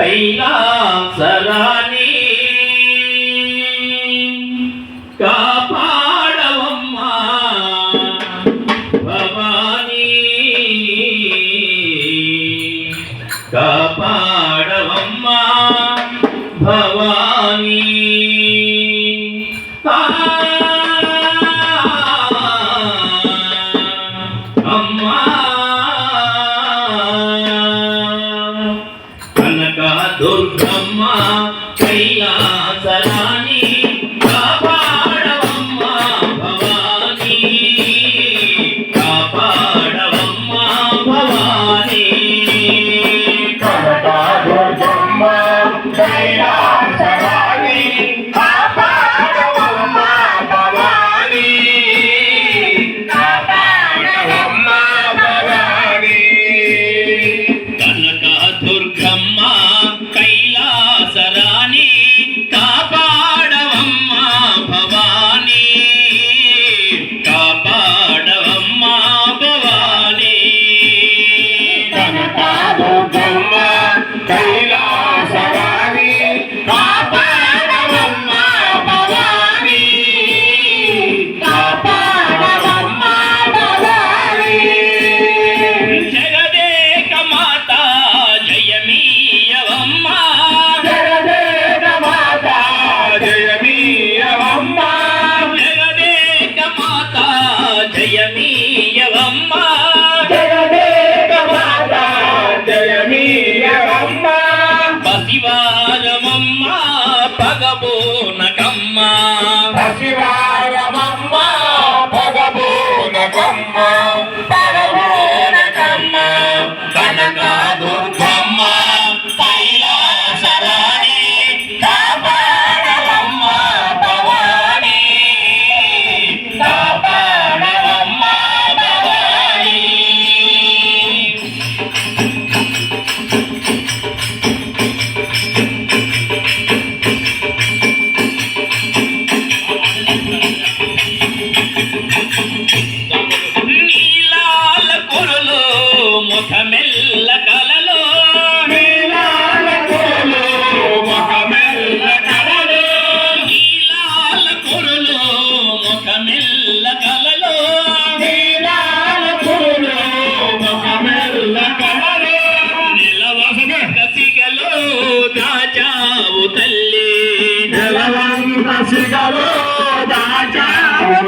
కైలాసరాణి కాపాడవమ్మా భవానీ. కాపాడవమ్మా భవానీ. అమ్మా.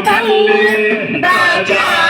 থাকলে রাজা